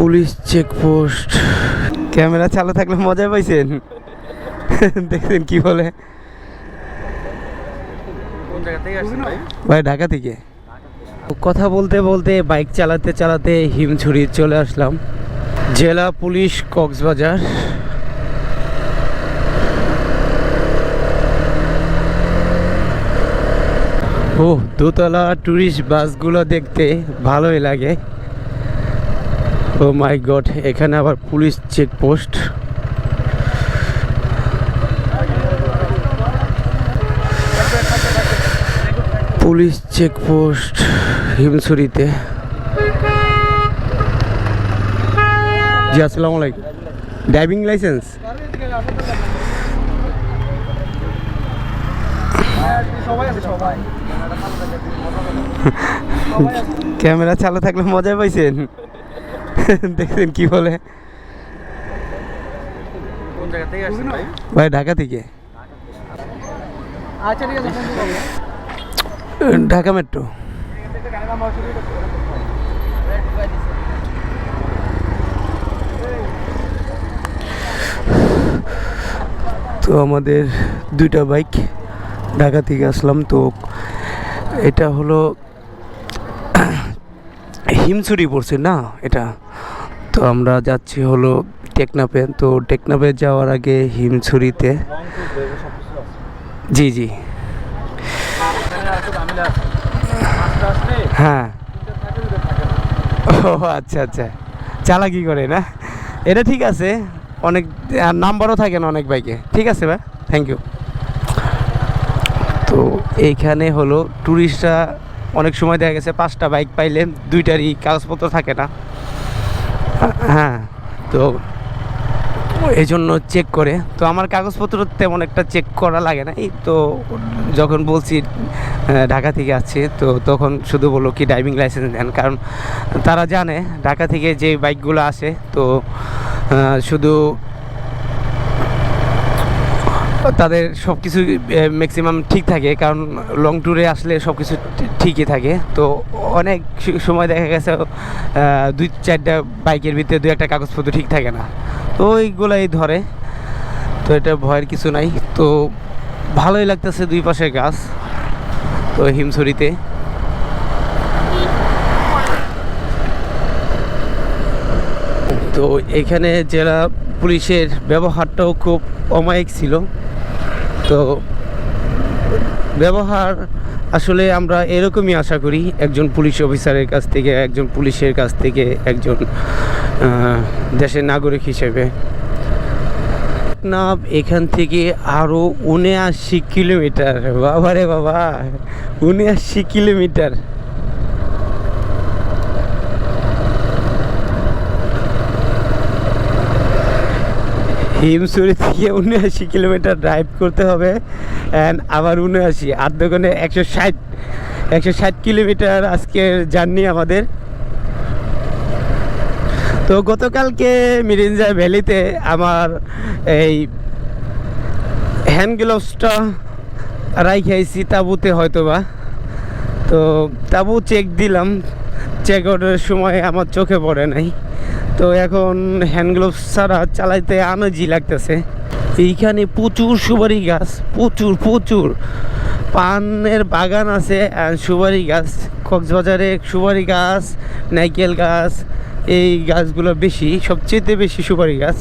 Police checkpost. Camera চালু থাকলে মজা পাইছেন? দেখছেন কি বলে? কোন জায়গা থেকে আসছেন ভাই? ভাই ঢাকা থেকে। কথা বলতে বলতে বাইক চালাতে চালাতে হিমছড়ি চলে আসলাম। জেলা পুলিশ কক্সবাজার। ও দোতলা ট্যুরিস্ট বাসগুলো দেখতে ভালোই লাগে। ও মাই গড এখানে আবার পুলিশ চেকপোস্ট পুলিশ চেকপোস্ট হিমছড়িতে। জি, আসসালামু আলাইকুম। ড্রাইভিং লাইসেন্স ক্যামেরা চালু থাকলে মজা পাইছেন? দেখছেন কি বলে? ভাই? ঢাকা থেকে। আচ্ছা ঢাকা মেট্রো। তো আমাদের দুইটা বাইক ঢাকা থেকে আসলাম। তো এটা হলো হিমছড়ি পড়ছে না এটা? তো আমরা যাচ্ছি হলো টেকনাপে তো টেকনাপে যাওয়ার আগে হিমছুরিতে জি জি। হ্যাঁ। ও আচ্ছা আচ্ছা। চালা চালাকি করে না? এটা ঠিক আছে। অনেক নাম্বারও থাকে না অনেক বাইকে। ঠিক আছে ভাই থ্যাংক ইউ তো এইখানে হলো ট্যুরিস্টরা অনেক সময় দেখা গেছে পাঁচটা বাইক পাইলে দুইটারই কাগজপত্র থাকে না। হ্যাঁ তো এই জন্য চেক করে। তো আমার কাগজপত্র তেমন একটা চেক করা লাগে না। এই তো যখন বলছি ঢাকা থেকে আসছি, তো তখন শুধু বলল কি ড্রাইভিং লাইসেন্স দেন। কারণ তারা জানে, ঢাকা থেকে যে বাইকগুলো আসে, তো শুধু তাদের সব কিছু ম্যাক্সিমাম ঠিক থাকে, কারণ লং ট্যুরে আসলে সব কিছু ঠিকই থাকে। তো অনেক সময় দেখা গেছে দুই চারটা বাইকের ভিতরে দু একটা কাগজপত্র ঠিক থাকে না। তো ওইগুলাই ধরে। তো এটা ভয়ের কিছু নাই। তো ভালোই লাগতেছে দুই পাশে গাছ, তো হিমছড়িতে। তো এখানে জেলা পুলিশের ব্যবহারটাও খুব অমায়িক ছিল। তো ব্যবহার আসলে আমরা এরকমই আশা করি, একজন পুলিশ অফিসারের কাছ থেকে, একজন পুলিশের কাছ থেকে, একজন দেশের নাগরিক হিসেবে। না এখান থেকে আরও উনআশি কিলোমিটার। বাবা রে বাবা, উনআশি কিলোমিটার। হিমসুরি থেকে উনআশি কিলোমিটার ড্রাইভ করতে হবে অ্যান্ড আবার উনআশি, আর দোকানে একশো ষাট একশো ষাট কিলোমিটার আজকের জার্নি আমাদের। তো গতকালকে মিরিঞ্জা ভ্যালিতে আমার এই হ্যান্ড গ্লোভসটা রাইখাইছি তাঁবুতে হয়তো বা তো তাঁবু চেক দিলাম চেক আউটের সময় আমার চোখে পড়ে নাই। তো এখন হ্যান্ড গ্লোভস ছাড়া চালাইতে আনজি লাগতেছে। এইখানে প্রচুর সুপারি গাছ, প্রচুর প্রচুর। পানের বাগান আছে সুপারি গাছ, কক্সবাজারে সুপারি গাছ, নাইকেল গাছ, এই গাছগুলো বেশি, সবচেয়ে বেশি সুপারি গাছ।